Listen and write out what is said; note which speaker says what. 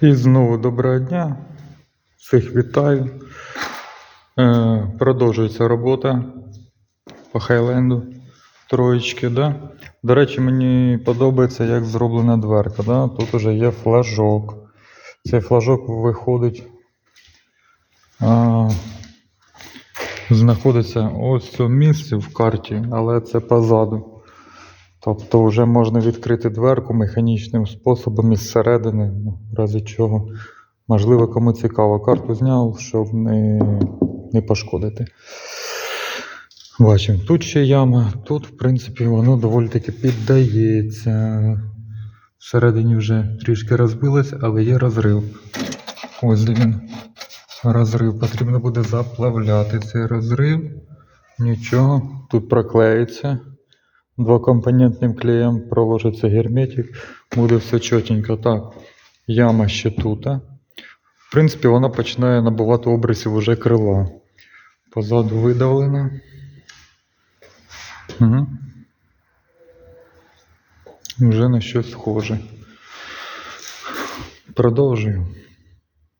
Speaker 1: І знову доброго дня. Всіх вітаю. Е, продовжується робота по Хайленду. Троєчки, да? До речі, мені подобається, як зроблена дверка. Да? Тут уже є флажок. Цей флажок виходить. А, знаходиться ось в цьому місці в карті, але це позаду. Тобто вже можна відкрити дверку механічним способом із середини, ну, в разі чого. Можливо, кому цікаво. Карту зняв, щоб не, не пошкодити. Бачимо, тут ще яма, тут, в принципі, воно доволі таки піддається. Всередині вже трішки розбилось, але є розрив. Ось він. Розрив. Потрібно буде заплавляти цей розрив. Нічого, тут проклеїться. Двокомпонентним клеєм проложиться герметик, буде все чотенько. Так, яма ще тут. В принципі, вона починає набувати обрисів уже крила. Позаду видавлена. Угу. Вже на щось схоже. Продовжую.